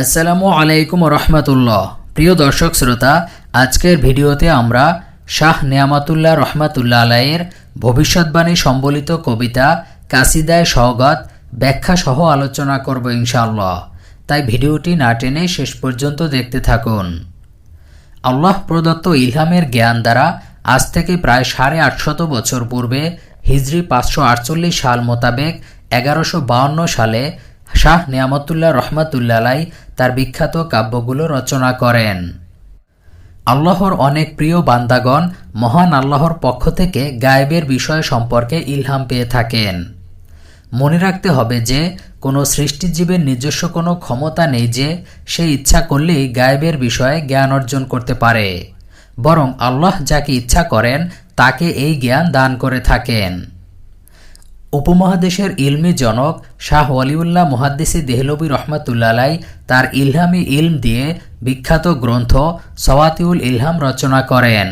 আসসালামু আলাইকুম রহমতুল্লাহ প্রিয় দর্শক শ্রোতা, আজকের ভিডিওতে আমরা শাহ নিয়ামাতুল্লাহ রহমাতুল্লাহ আলাইয়ের ভবিষ্যৎবাণী সম্বলিত কবিতা কাসিদায় সওগাত ব্যাখ্যা সহ আলোচনা করব ইনশাআল্লাহ। তাই ভিডিওটি না টেনে শেষ পর্যন্ত দেখতে থাকুন। আল্লাহ প্রদত্ত ইলহামের জ্ঞান দ্বারা আজ থেকে প্রায় সাড়ে আটশত বছর পূর্বে হিজরি পাঁচশো আটচল্লিশ সাল মোতাবেক এগারোশো বাউন্ন সালে শাহ নিয়ামতুল্লাহ রহমাতুল্লাহ আলাই তার বিখ্যাত কাব্যগুলো রচনা করেন। আল্লাহর অনেক প্রিয় বান্দাগণ মহান আল্লাহর পক্ষ থেকে গায়েবের বিষয় সম্পর্কে ইলহাম পেয়ে থাকেন। মনে রাখতে হবে যে, কোনো সৃষ্টিজীবের নিজস্ব কোনো ক্ষমতা নেই যে, সে ইচ্ছা করলেই গায়েবের বিষয়ে জ্ঞান অর্জন করতে পারে। বরং আল্লাহ যাকে ইচ্ছা করেন, তাকে এই জ্ঞান দান করে থাকেন। উপমহাদেশের ইলমি জনক শাহ ওয়ালিউল্লাহ মুহাদ্দিসি দেহলবি রহমাতুল্লাহ আলাই তার ইলহামি ইলম দিয়ে বিখ্যাত গ্রন্থ সওয়াতিউল ইলহাম রচনা করেন।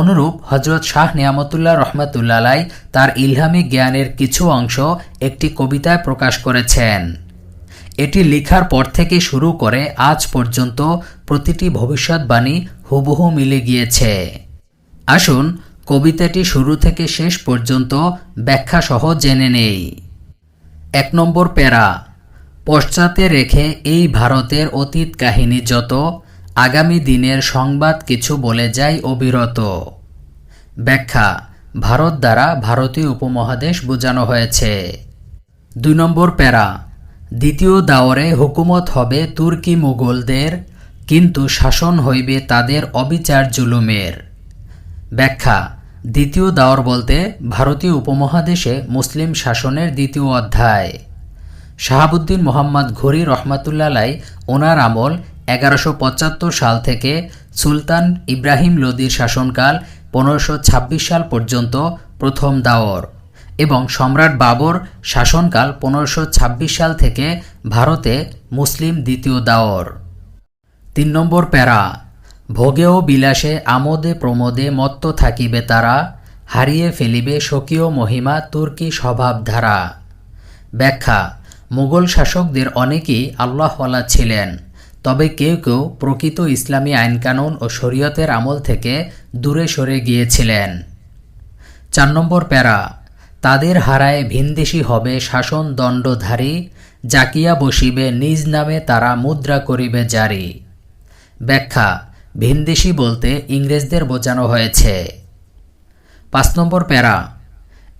অনুরূপ হজরত শাহ নিয়ামতুল্লাহ রহমাতুল্লাহ আলাই তার ইলহামি জ্ঞানের কিছু অংশ একটি কবিতায় প্রকাশ করেছেন। এটি লেখার পর থেকে শুরু করে আজ পর্যন্ত প্রতিটি ভবিষ্যৎবাণী হুবহু মিলে গিয়েছে। আসুন কবিতাটি শুরু থেকে শেষ পর্যন্ত ব্যাখ্যা সহ জেনে নেই। এক নম্বর প্যারা। পশ্চাতে রেখে এই ভারতের অতীত কাহিনী যত, আগামী দিনের সংবাদ কিছু বলে যায় অবিরত। ব্যাখ্যা, ভারত দ্বারা ভারতীয় উপমহাদেশ বোঝানো হয়েছে। দুই নম্বর প্যারা। দ্বিতীয় দাওরে হুকুমত হবে তুর্কি মুঘলদের, কিন্তু শাসন হইবে তাদের অবিচার জুলুমের। ব্যাখ্যা। দ্বিতীয় দাওর বলতে ভারতীয় উপমহাদেশে মুসলিম শাসনের দ্বিতীয় অধ্যায়। শাহাবুদ্দিন মোহাম্মদ ঘুরি রহমাতুল্লাহ ওনার আমল এগারোশো পঁচাত্তর সাল থেকে সুলতান ইব্রাহিম লোদির শাসনকাল পনেরোশো ছাব্বিশ সাল পর্যন্ত প্রথম দাওর এবং সম্রাট বাবর শাসনকাল পনেরোশো ছাব্বিশ সাল থেকে ভারতে মুসলিম দ্বিতীয় দাওর। তিন নম্বর প্যারা। ভোগেও বিলাসে আমোদে প্রমোদে মত্ত থাকিবে তারা, হারিয়ে ফেলিবে স্বকীয় মহিমা তুর্কি স্বভাবধারা। ব্যাখ্যা, মুঘল শাসকদের অনেকেই আল্লাহওয়ালা ছিলেন, তবে কেউ কেউ প্রকৃত ইসলামী আইনকানুন ও শরীয়তের আমল থেকে দূরে সরে গিয়েছিলেন। চার নম্বর প্যারা, তাদের হারায় ভিনদেশি হবে শাসন দণ্ডধারী, জাকিয়া বসিবে নিজ নামে তারা মুদ্রা করিবে জারি। ব্যাখ্যা ভিনদেশি বলতে ইংরেজদের বোঝানো হয়েছে। পাঁচ নম্বর প্যারা।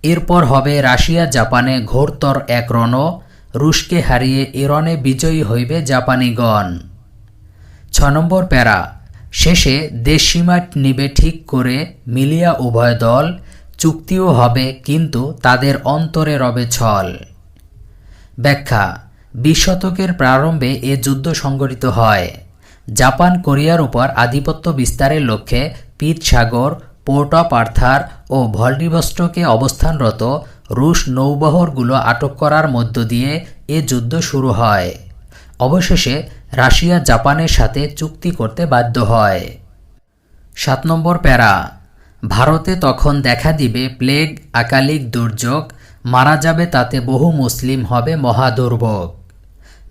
এরপর হবে রাশিয়া, জাপানে ঘোরতর এক রণ, রুশকে হারিয়ে ইরনে বিজয়ী হইবে জাপানিগণ। ছ নম্বর প্যারা। শেষে দেশসীমা নিবে ঠিক করে মিলিয়া উভয় দল, চুক্তিও হবে কিন্তু তাদের অন্তরে রবে ছল। ব্যাখ্যা। বিশ শতকের প্রারম্ভে এ যুদ্ধ সংগঠিত হয়। জাপান কোরিয়ার উপর আধিপত্য বিস্তারের লক্ষ্যে পিত সাগর, পোর্ট অফ আর্থার ও ভলডিভস্টকে অবস্থানরত রুশ নৌবহরগুলো আটক করার মধ্য দিয়ে এ যুদ্ধ শুরু হয়। অবশেষে রাশিয়া জাপানের সাথে চুক্তি করতে বাধ্য হয়। সাত নম্বর প্যারা। ভারতে তখন দেখা দিবে প্লেগ, আকালিক দুর্যোগ, মারা যাবে তাতে বহু মুসলিম হবে মহাদুর্ভোগ।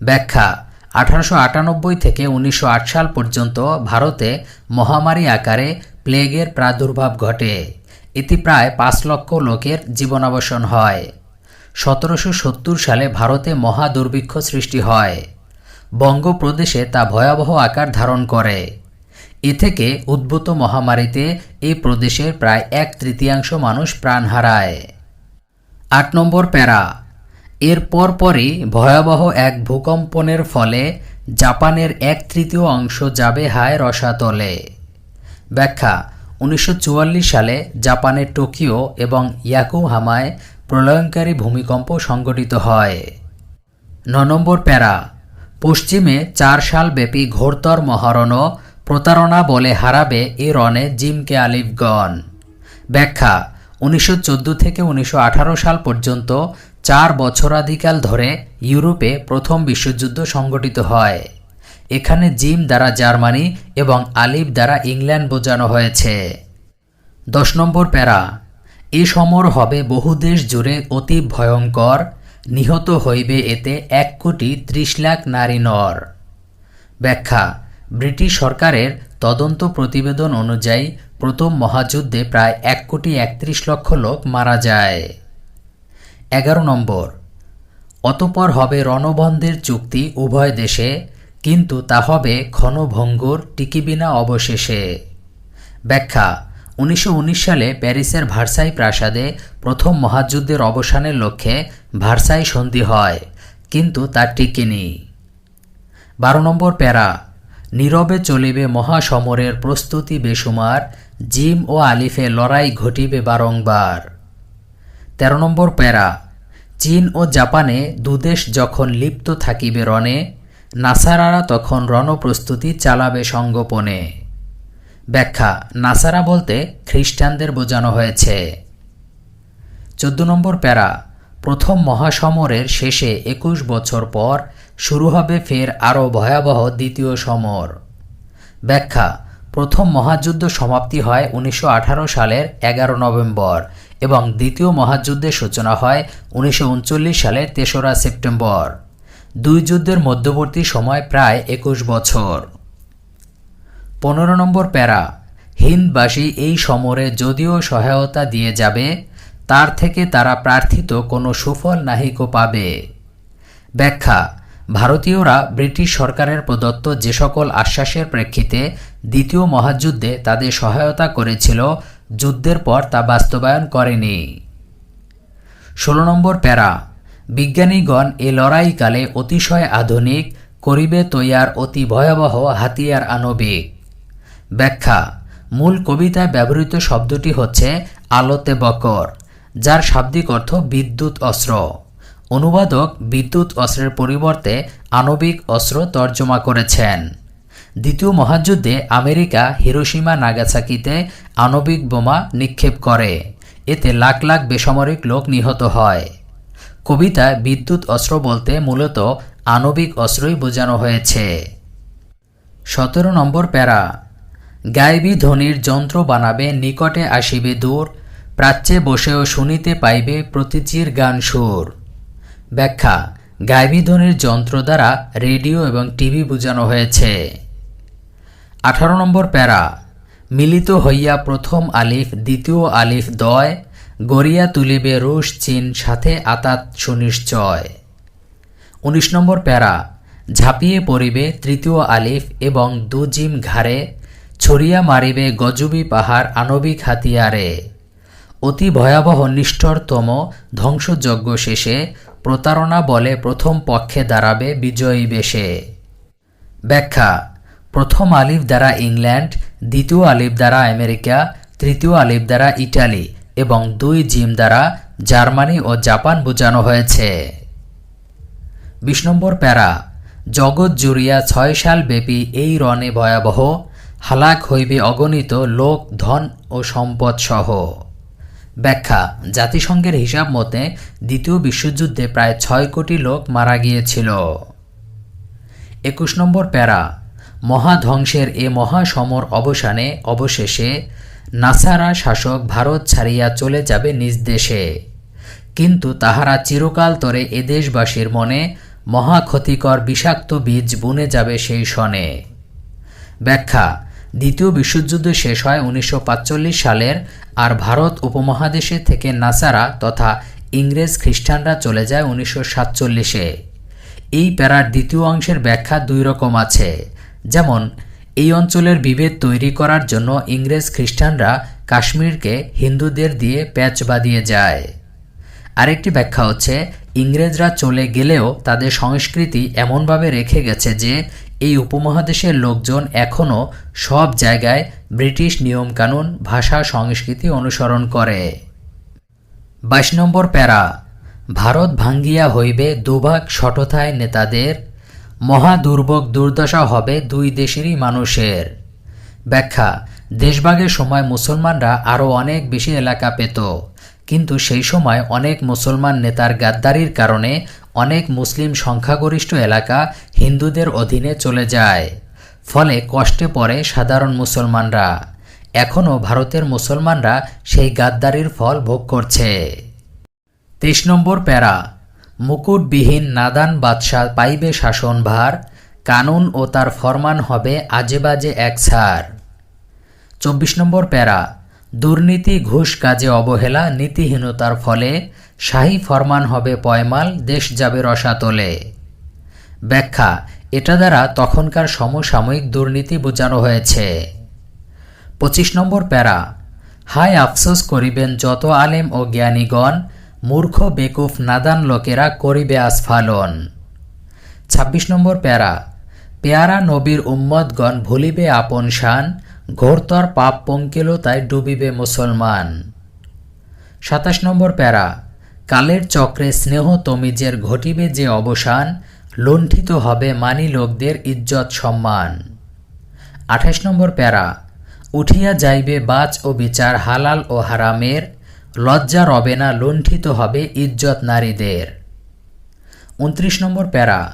ব্যাখ্যা আঠারোশো আটানব্বই থেকে উনিশশো আট সাল পর্যন্ত ভারতে মহামারী আকারে প্লেগের প্রাদুর্ভাব ঘটে। এতে প্রায় পাঁচ লক্ষ লোকের জীবনাবসান হয়। সতেরোশো সত্তর সালে ভারতে মহা দুর্ভিক্ষ সৃষ্টি হয়। বঙ্গপ্রদেশে তা ভয়াবহ আকার ধারণ করে। এ থেকে উদ্ভূত মহামারীতে এই প্রদেশের প্রায় এক তৃতীয়াংশ মানুষ প্রাণ হারায়। আট নম্বর প্যারা এর পরপরই ভয়াবহ এক ভূকম্পনের ফলে জাপানের এক তৃতীয় অংশ যাবে হায় রসাতলে। ব্যাখ্যা, উনিশশো চুয়াল্লিশ সালে জাপানের টোকিও এবং ইয়াকুহামায় প্রলয়ঙ্কারী ভূমিকম্প সংঘটিত হয়। ন নম্বর প্যারা, পশ্চিমে চার সাল ব্যাপী ঘোরতর মহারণ প্রতারণা বলে হারাবে এ রণে জিমকে আলিফগণ। ব্যাখ্যা, উনিশশো চোদ্দ থেকে উনিশশো আঠারো সাল পর্যন্ত চার বছরাধিকাল ধরে ইউরোপে প্রথম বিশ্বযুদ্ধ সংগঠিত হয়। এখানে জিম দ্বারা জার্মানি এবং আলিফ দ্বারা ইংল্যান্ড বোঝানো হয়েছে। দশ নম্বর প্যারা। এ সমর হবে বহু দেশ জুড়ে অতি ভয়ঙ্কর। নিহত হইবে এতে এক কোটি ত্রিশ লাখ নারী নর। ব্যাখ্যা। ব্রিটিশ সরকারের তদন্ত প্রতিবেদন অনুযায়ী প্রথম মহাযুদ্ধে প্রায় এক কোটি একত্রিশ লক্ষ লোক মারা যায়। এগারো নম্বর। অতপর হবে রণবন্ধের চুক্তি উভয় দেশে, কিন্তু তা হবে ক্ষণভঙ্গুর টিকিবিনা অবশেষে। ব্যাখ্যা, উনিশশো উনিশ সালে প্যারিসের ভার্সাই প্রাসাদে প্রথম মহাযুদ্ধের অবসানের লক্ষ্যে ভার্সাই সন্ধি হয়, কিন্তু তা টিকেনি। বারো নম্বর প্যারা, নীরবে চলিবে মহাসমরের প্রস্তুতি বেসুমার জিম ও আলিফে লড়াই ঘটিবে বারংবার। তেরো নম্বর প্যারা। চীন ও জাপানে দুদেশ যখন লিপ্ত থাকিবে রণে, নাসারারা তখন রণপ্রস্তুতি চালাবে সঙ্গোপনে। ব্যাখ্যা, নাসারা বলতে খ্রিস্টানদের বোঝানো হয়েছে। চোদ্দ নম্বর প্যারা, প্রথম মহাসমরের শেষে একুশ বছর পর শুরু হবে ফের আরও ভয়াবহ দ্বিতীয় সমর। ব্যাখ্যা, প্রথম মহাযুদ্ধ সমাপ্তি হয় উনিশশো আঠারো সালের এগারো নভেম্বর। এবং দ্বিতীয় মহাযুদ্ধের সূচনা হয় উনিশশো উনচল্লিশ সালের তেসরা সেপ্টেম্বর। দুই যুদ্ধের মধ্যবর্তী সময় প্রায় একুশ বছর। পনেরো নম্বর প্যারা, হিন্দবাসী এই সমরে যদিও সহায়তা দিয়ে যাবে, তার থেকে তারা প্রার্থিত কোনো সুফল নাহিক পাবে। ব্যাখ্যা, ভারতীয়রা ব্রিটিশ সরকারের প্রদত্ত যে সকল আশ্বাসের প্রেক্ষিতে দ্বিতীয় মহাযুদ্ধে তাদের সহায়তা করেছিল যুদ্ধের পর তা বাস্তবায়ন করেনি। ষোলো নম্বর প্যারা। বিজ্ঞানীগণ এ লড়াইকালে অতিশয় আধুনিক, করিবে তৈয়ার, অতি ভয়াবহ হাতিয়ার আণবিক। ব্যাখ্যা। মূল কবিতায় ব্যবহৃত শব্দটি হচ্ছে আলোতে বকর, যার শাব্দিক অর্থ বিদ্যুৎ অস্ত্র। অনুবাদক বিদ্যুৎ অস্ত্রের পরিবর্তে আণবিক অস্ত্র তর্জমা করেছেন। দ্বিতীয় মহাযুদ্ধে আমেরিকা হিরোসীমা নাগাসাকিতে আণবিক বোমা নিক্ষেপ করে। এতে লাখ লাখ বেসামরিক লোক নিহত হয়। কবিতায় বিদ্যুৎ অস্ত্র বলতে মূলত আণবিক অস্ত্রই বোঝানো হয়েছে। সতেরো নম্বর প্যারা। গাইবী ধ্বনির যন্ত্র বানাবে, নিকটে আসিবে দূর, প্রাচ্যে বসেও শুনিতে পাইবে প্রতিচির গান সুর। ব্যাখ্যা, গাইবী ধ্বনির যন্ত্র দ্বারা রেডিও এবং টিভি বোঝানো হয়েছে। আঠারো নম্বর প্যারা, মিলিত হইয়া প্রথম আলিফ, দ্বিতীয় আলিফ দয়, গড়িয়া তুলিবে রুশ চীন, সাথে আতাত সুনিশ্চয়। উনিশ নম্বর প্যারা, ঝাঁপিয়ে পড়িবে তৃতীয় আলিফ এবং দুজিম ঘাড়ে, ছড়িয়া মারিবে গজবি পাহাড় আণবিক হাতিয়ারে। অতি ভয়াবহ নিষ্ঠরতম ধ্বংসযজ্ঞ শেষে প্রতারণা বলে প্রথম পক্ষে দাঁড়াবে বিজয়ী বেশে। ব্যাখ্যা প্রথম আলিফ দ্বারা ইংল্যান্ড, দ্বিতীয় আলিফ দ্বারা আমেরিকা, তৃতীয় আলিফ দ্বারা ইটালি এবং দুই জিম দ্বারা জার্মানি ও জাপান বোঝানো হয়েছে। বিশ নম্বর প্যারা, জগৎ জুড়িয়া ছয় সাল ব্যাপী এই রণে ভয়াবহ, হালাক হইবে অগণিত লোক, ধন ও সম্পদ সহ। ব্যাখ্যা, জাতিসংঘের হিসাব মতে দ্বিতীয় বিশ্বযুদ্ধে প্রায় ছয় কোটি লোক মারা গিয়েছিল। একুশ নম্বর প্যারা মহাধ্বংসের এ মহাসমর অবসানে, অবশেষে নাসারা শাসক ভারত ছাড়িয়া চলে যাবে নিজ দেশে। কিন্তু তাহারা চিরকাল তরে এদেশবাসীর মনে মহা ক্ষতিকর বিষাক্ত বীজ বুনে যাবে সেই সনে ব্যাখ্যা, দ্বিতীয় বিশ্বযুদ্ধ শেষ হয় উনিশশো সালের আর ভারত উপমহাদেশে থেকে নাসারা তথা ইংরেজ খ্রিস্টানরা চলে যায় উনিশশো সাতচল্লিশে। এই প্যারার দ্বিতীয় অংশের ব্যাখ্যা দুই রকম আছে। যেমন, এই অঞ্চলের বিভেদ তৈরি করার জন্য ইংরেজ খ্রিস্টানরা কাশ্মীরকে হিন্দুদের দিয়ে প্যাচ বাঁধিয়ে যায়। আরেকটি ব্যাখ্যা হচ্ছে, ইংরেজরা চলে গেলেও তাদের সংস্কৃতি এমনভাবে রেখে গেছে যে, এই উপমহাদেশের লোকজন এখনও সব জায়গায় ব্রিটিশ নিয়মকানুন, ভাষা, সংস্কৃতি অনুসরণ করে। বাইশ নম্বর প্যারা, ভারত ভাঙ্গিয়া হইবে দুভাগ সঠতায় নেতাদের মহা দুর্ভোগ দুর্দশা হবে দুই দেশেরই মানুষের। ব্যাখ্যা, দেশভাগের সময় মুসলমানরা আরও অনেক বেশি এলাকা পেত, কিন্তু সেই সময় অনেক মুসলমান নেতার গাদ্দারির কারণে অনেক মুসলিম সংখ্যাগরিষ্ঠ এলাকা হিন্দুদের অধীনে চলে যায়, ফলে কষ্টে পড়ে সাধারণ মুসলমানরা। এখনও ভারতের মুসলমানরা সেই গাদ্দারির ফল ভোগ করছে। তেইশ নম্বর প্যারা মুকুটবিহীন নাদান বাদশাহ পাইবে শাসনভার কানুন ও তার ফরমান হবে আজে বাজে এক ছাড় চব্বিশ নম্বর প্যারা, দুর্নীতি, ঘুষ কাজে অবহেলা, নীতিহীনতার ফলে শাহী ফরমান হবে পয়মাল, দেশ যাবে রসাতলে। ব্যাখ্যা, এটা দ্বারা তখনকার সমসাময়িক দুর্নীতি বোঝানো হয়েছে। পঁচিশ নম্বর প্যারা, হায় আফসোস করিবেন যত আলেম ও জ্ঞানীগণ মূর্খ বেকুফ নাদান লোকেরা করিবে আস্ফালন ছাব্বিশ নম্বর প্যারা, পেয়ারা নবীর উম্মতগণ ভুলিবে আপন শান, ঘোরতর পাপ পঙ্কিলতায় ডুবিবে মুসলমান। সাতাশ নম্বর প্যারা, কালের চক্রে স্নেহ তমিজের ঘটিবে যে অবসান, লুণ্ঠিত হবে মানি লোকদের ইজ্জত সম্মান। আঠাশ নম্বর প্যারা, উঠিয়া যাইবে বাচ ও বিচার হালাল ও হারামের লজ্জা রবে না, লুণ্ঠিত হবে ইজ্জত নারীদের। উনত্রিশ নম্বর প্যারা,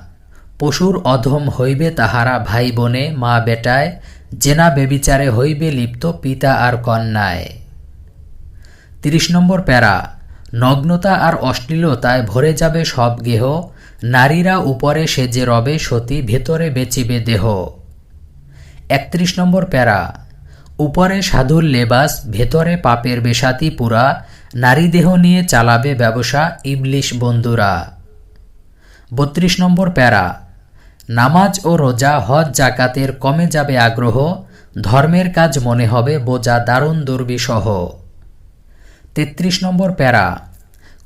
পশুর অধম হইবে তাহারা ভাই বোনে মা বেটায়, জেনা বেবিচারে হইবে লিপ্ত পিতা আর কন্যায়। তিরিশ নম্বর প্যারা, নগ্নতা আর অশ্লীলতায় ভরে যাবে সব গেহ, নারীরা উপরে সেজে রবে সতী, ভেতরে বেচিবে দেহ। একত্রিশ নম্বর প্যারা উপরে সাধুর লেবাস, ভেতরে পাপের বেশাতি পুরা, নারী দেহ নিয়ে চালাবে ব্যবসা ইবলিশ বন্ধুরা। বত্রিশ নম্বর প্যারা। নামাজ ও রোজা হজ জাকাতের কমে যাবে আগ্রহ, ধর্মের কাজ মনে হবে বোঝা দারুণ দুর্বিসহ তেত্রিশ নম্বর প্যারা।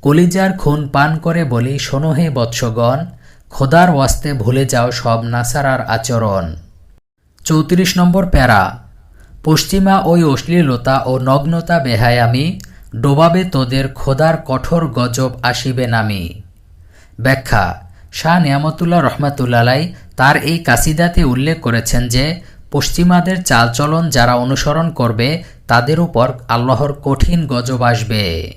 কলিজার খুন পান করে বলি শোনহে বৎসগণ, খোদার ওয়াস্তে ভুলে যাও সব নাসারার আচরণ। চৌত্রিশ নম্বর প্যারা। পশ্চিমা ওই অশ্লীলতা ও নগ্নতা বেহায়ামি ডোবাবে তোদের খোদার কঠোর গজব আসিবে নামি। ব্যাখ্যা, শাহ নিয়ামতুল্লাহ রহমাতুল্লালাই তার এই কাসিদাতে উল্লেখ করেছেন যে, পশ্চিমাদের চালচলন যারা অনুসরণ করবে, তাদের উপর আল্লাহর কঠিন গজব আসবে।